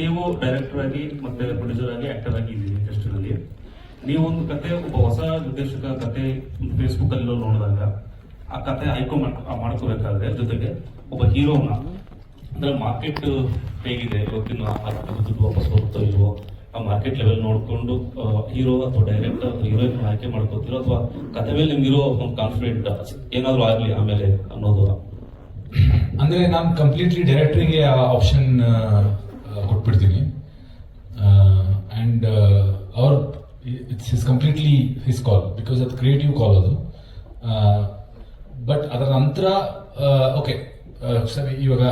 ನೀವು ಡೈರೆಕ್ಟರ್ ಆಗಿ ಮತ್ತೆ ಪ್ರೊಡ್ಯೂಸರ್ ಆಗಿ ಆಕ್ಟರ್ ಆಗಿ ಇದ್ದೀರಿ ಇಂಡಸ್ಟ್ರಿಯಲ್ಲಿ ನೀವು ಒಂದು ಕತೆ, ಒಬ್ಬ ಹೊಸ ನಿರ್ದೇಶಕ ಕತೆ ಫೇಸ್ಬುಕ್ ಅಲ್ಲಿ ನೋಡಿದಾಗ ಆ ಕತೆ ಆಯ್ಕೆ ಮಾಡ್ಕೋಬೇಕಾದ್ರೆ ಜೊತೆಗೆ ಒಬ್ಬ ಹೀರೋನ ಅಂದ್ರೆ ಮಾರ್ಕೆಟ್ ಹೇಗಿದೆ, ಇವತ್ತಿನ ದುಡ್ಡು ವಾಪಸ್ ಹೋಗುತ್ತೋ ಇಲ್ವೋ, ಆ ಮಾರ್ಕೆಟ್ ಲೆವೆಲ್ ನೋಡಿಕೊಂಡು ಹೀರೋ ಅಥವಾ ಡೈರೆಕ್ಟರ್ ಹೀರೋಯಿನ್ ಆಯ್ಕೆ ಮಾಡ್ಕೋತಿರೋ ಅಥವಾ ಕತೆ ಮೇಲೆ ಇರೋ ಒಂದು ಕಾನ್ಫಿಡೆಂಟ್ ಏನಾದ್ರು ಆಗಲಿ ಆಮೇಲೆ ಅನ್ನೋದು. ಅಂದ್ರೆ ನಾನು ಕಂಪ್ಲೀಟ್ಲಿ ಡೈರೆಕ್ಟ್ರಿಗೆ ಆಪ್ಷನ್ ಕೊಟ್ಬಿಡ್ತೀನಿ. ಆ್ಯಂಡ್ ಅವ್ರ it's is completely his call because ಅದು ಕ್ರಿಯೇಟಿವ್ ಕಾಲ್ ಅದು. ಬಟ್ ಅದರ ನಂತರ ಓಕೆ ಸರಿ, ಇವಾಗ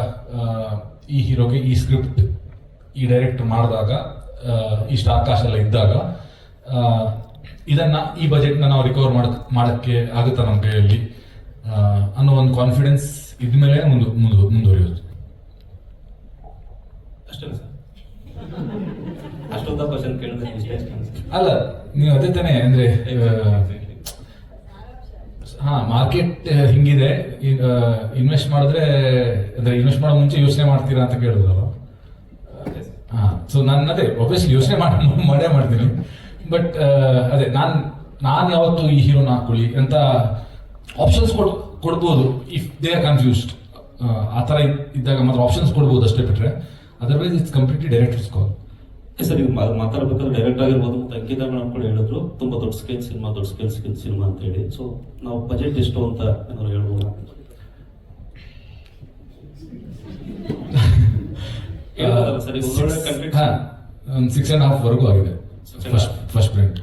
ಈ ಹೀರೋಗೆ ಈ ಸ್ಕ್ರಿಪ್ಟ್ ಈ ಡೈರೆಕ್ಟರ್ ಮಾಡಿದಾಗ ಇಷ್ಟು ಆಕಾಶ ಎಲ್ಲ ಇದ್ದಾಗ ಇದನ್ನ ಈ ಬಜೆಟ್ನ ನಾವು ರಿಕವರ್ ಮಾಡಕ್, ಮಾಡಕ್ಕೆ ಆಗುತ್ತಾ ನಮ್ಮ ಕೈಯಲ್ಲಿ ಅನ್ನೋ ಒಂದು ಕಾನ್ಫಿಡೆನ್ಸ್ ಇದ್ಮೇಲೆ ಮುಂದೆ ಮುಂದೆ ಮುಂದುವರಿಯೋದು ಅಷ್ಟೇ ಸರ್. ಅಷ್ಟೊಂದ ಕ್ವಶನ್ ಕೇಳಿದ್ರೆ ಇಷ್ಟೇ ಅಲ್ಲ ನೀವು ಅದೇ ತಾನೇ ಅಂದ್ರೆ ಹಾ ಮಾರ್ಕೆಟ್ ಹಿಂಗಿದೆ. ಇನ್ವೆಸ್ಟ್ ಮಾಡಿದ್ರೆ ಅಂದ್ರೆ ಇನ್ವೆಸ್ಟ್ ಮಾಡೋ ಮುಂಚೆ ಯೋಚನೆ ಮಾಡ್ತೀರಾ ಅಂತ ಕೇಳಿದ್ರಲ್ಲ? ಹಾ ಸೊ ನಾನು ಅದೇ ಒಬ್ವಿಯಸ್ಲಿ ಯೋಚನೆ ಮಾಡಿ ಮಾಡೇ ಮಾಡ್ತೀನಿ. ಬಟ್ ಅದೇ ನಾನು ನಾನು ಯಾವತ್ತು ಈ ಹೀರೋನ ಹಾಕೊಳ್ಳಿ ಅಂತ ಆಪ್ಷನ್ಸ್ ಕೊಡ್ ಕೊಡ್ಬೋದು ಇಫ್ ದೇ ಆರ್ ಕನ್ಫ್ಯೂಸ್ಡ್ ಆ ಥರ ಇದ್ದಾಗ ಮಾತ್ರ ಆಪ್ಷನ್ಸ್ ಕೊಡ್ಬೋದು ಅಷ್ಟೇ ಬಿಟ್ರೆ. Otherwise it's completely director's call sir ಈಗ ಮಾ- ಮಾತಾಡ್ಬೇಕಾದ್ರೆ ಡೈರೆಕ್ಟ್ ಆಗಿರ್ಬೋದು ಮತ್ತು ಅಂಕಿತ ಮೇಡಮ್ ಕೂಡ ಹೇಳಿದ್ರು. ತುಂಬ ದೊಡ್ಡ ಸ್ಕೇಲ್ ಸಿನಿಮಾ ದೊಡ್ಡ ಸ್ಕೇಲ್ ಸ್ಕೇಲ್ ಸಿನಿಮಾ ಅಂತ ಹೇಳಿ. ಸೊ ನಾವು ಬಜೆಟ್ ಎಷ್ಟು ಅಂತ ಏನಾದ್ರು ಹೇಳ್ಬೋದು? ಒಂದು ಸಿಕ್ಸ್ ಆ್ಯಂಡ್ ಹಾಫ್ ವರೆಗೂ ಆಗಿದೆ. ಫಸ್ಟ್. ಫಸ್ಟ್ ಪ್ರಿಂಟ್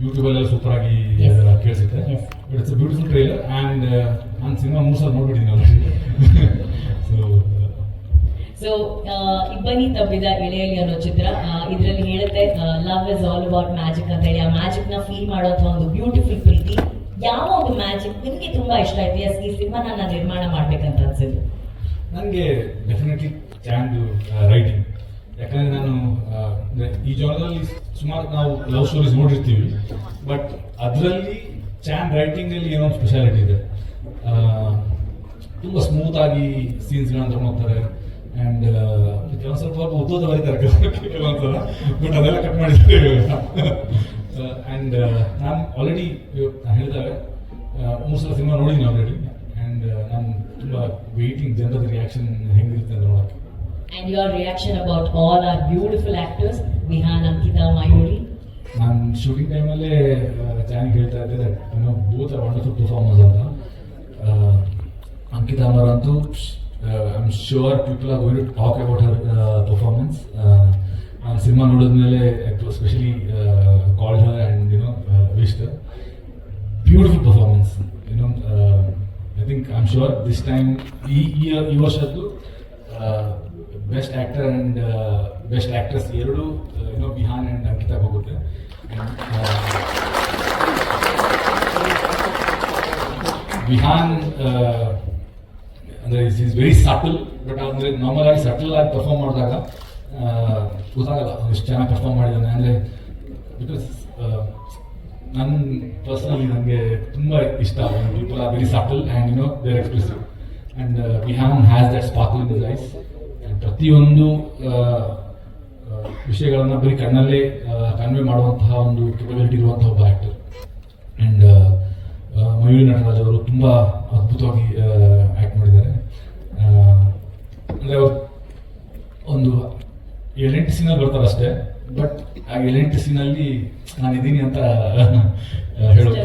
ಯೂಟ್ಯೂಬಲ್ಲಿ ಸೂಪರಾಗಿ ಕೇಳಿಸುತ್ತೆ ಇಟ್ಸ್ ಬ್ಯೂಟಿಫುಲ್ ಟ್ರೈಲರ್ ಆ್ಯಂಡ್ ನಾನು ಸಿನಿಮಾ ಮೂರು ಸಲ ನೋಡ್ಬಿಟ್ಟಿದ್ದೀನಿ ಆಲ್ರೆಡಿ ಸೊ ಸೊ ಇಬ್ಬನಿ ತಬ್ಬಿದ ಎಳೆಯಲ್ಲಿ ಅನ್ನೋ ಚಿತ್ರ ಇದರಲ್ಲಿ ಹೇಳುತ್ತೆ love is all about magic ಅಂತ ಹೇಳಿ. ಆ ಮ್ಯಾಜಿಕ್ನ ಫೀಲ್ ಮಾಡುವಂತ ಒಂದು ಬ್ಯೂಟಿಫುಲ್ ಪ್ರೀತಿ, ಯಾವ ಒಂದು ಮ್ಯಾಜಿಕ್ ನಿಮಗೆ ತುಂಬಾ ಇಷ್ಟ ಆಯ್ತು? ಎಸ್ ಈ ಸಿನಿಮಾ ನಾನು ನಿರ್ಮಾಣ ಮಾಡ್ಬೇಕಂತ ಅನ್ಸಿದ್ದು. ನನಗೆ ಡೆಫಿನೆಟ್ಲಿ ಚಾಂದು ರೈಟಿಂಗ್ ಯಾಕಂದ್ರೆ ನಾನು ಈ ಜಾಗದಲ್ಲಿ ಸುಮಾರು ನಾವು ಲವ್ ಸ್ಟೋರೀಸ್ ನೋಡಿರ್ತೀವಿ ಬಟ್ ಅದರಲ್ಲಿ ಚಾನ್ ರೈಟಿಂಗ್ ಅಲ್ಲಿ ಏನೋ ಸ್ಪೆಷಾಲಿಟಿ ಇದೆ. ತುಂಬಾ ಸ್ಮೂತ್ ಆಗಿ ಸೀನ್ಸ್ಗಳನ್ನ ಮಾಡ್ತಾರೆ. ಅಂಡ್ ಕೆಲವೊಂದು ಸ್ವಲ್ಪ ಉದ್ದೋದ ಬರೀತಾರೆ ಕೆಲವೊಂದ್ಸಲ ಬಟ್ ಅದೆಲ್ಲ ಕಟ್ ಮಾಡಿದ್ದಾರೆ ಅಂಡ್ ನಾನು ಆಲ್ರೆಡಿ ಹೇಳಿದಾಗ ಮೂರು ಸಲ ಸಿನಿಮಾ ನೋಡಿದ್ದೀನಿ ಆಲ್ರೆಡಿ ಅಂಡ್ ನಾನು ತುಂಬ ವೇಟಿಂಗ್ ಜನರದ ರಿಯಾಕ್ಷನ್ ಹೆಂಗಿರುತ್ತೆ ಅಂತ ನೋಡಕ್ಕೆ and your reaction about all are beautiful actors Vihan Ankita Mayuri ನಾನು ಶೂಟಿಂಗ್ ಟೈಮಲ್ಲೇ ಚಾನಿಗೆ ಹೇಳ್ತಾ ಇದ್ದೆ that you know both are wonderful performers ಅಂತ. ಅಂಕಿತಾ ಅಮರ್ ಅಂತೂ I am sure people are going to talk about her performance ನಾನು ಸಿನಿಮಾ ನೋಡಿದ್ಮೇಲೆ specially called her and you know wished beautiful performance you know I think I am sure this time ಈ ಈ ಈ ವರ್ಷದ್ದು best actor and best actress ಎರಡು you know Vihan and Ankita ಹೋಗುತ್ತೆ. ವಿಹಾನ್ ಅಂದರೆ is is very subtle but ಅಂದರೆ normal ಆಗಿ subtle ಆಗಿ ಪರ್ಫಾರ್ಮ್ ಮಾಡಿದಾಗ ಗೊತ್ತಾಗಲ್ಲ ಎಷ್ಟು ಚೆನ್ನಾಗಿ ಪರ್ಫಾರ್ಮ್ ಮಾಡಿದ್ದಾನೆ ಅಂದರೆ ಬಿಕಾಸ್ ನನ್ನ ಪರ್ಸನಲಿ ನನಗೆ ತುಂಬ ಇಷ್ಟ people are very subtle and you know their expressive and Vihan has that sparkle in this eyes ಪ್ರತಿಯೊಂದು ವಿಷಯಗಳನ್ನು ಬರೀ ಕಣ್ಣಲ್ಲೇ ಕನ್ವೆ ಮಾಡುವಂತಹ ಒಂದು ಕೆಪಬಿಲಿಟಿ ಇರುವಂತಹ ಒಬ್ಬ ಆ್ಯಕ್ಟರ್ ಆ್ಯಂಡ್ ಮಯೂರಿ ನಟರಾಜ್ ಅವರು ತುಂಬ ಅದ್ಭುತವಾಗಿ ಆ್ಯಕ್ಟ್ ಮಾಡಿದ್ದಾರೆ. ಅಂದರೆ ಒಂದು ಏಳೆಂಟು ಸೀನಲ್ಲಿ ಬರ್ತಾರೆ ಅಷ್ಟೇ ಬಟ್ ಆ ಏಳೆಂಟು ಸೀನಲ್ಲಿ ನಾನು ಇದ್ದೀನಿ ಅಂತ ಹೇಳೋಕೆ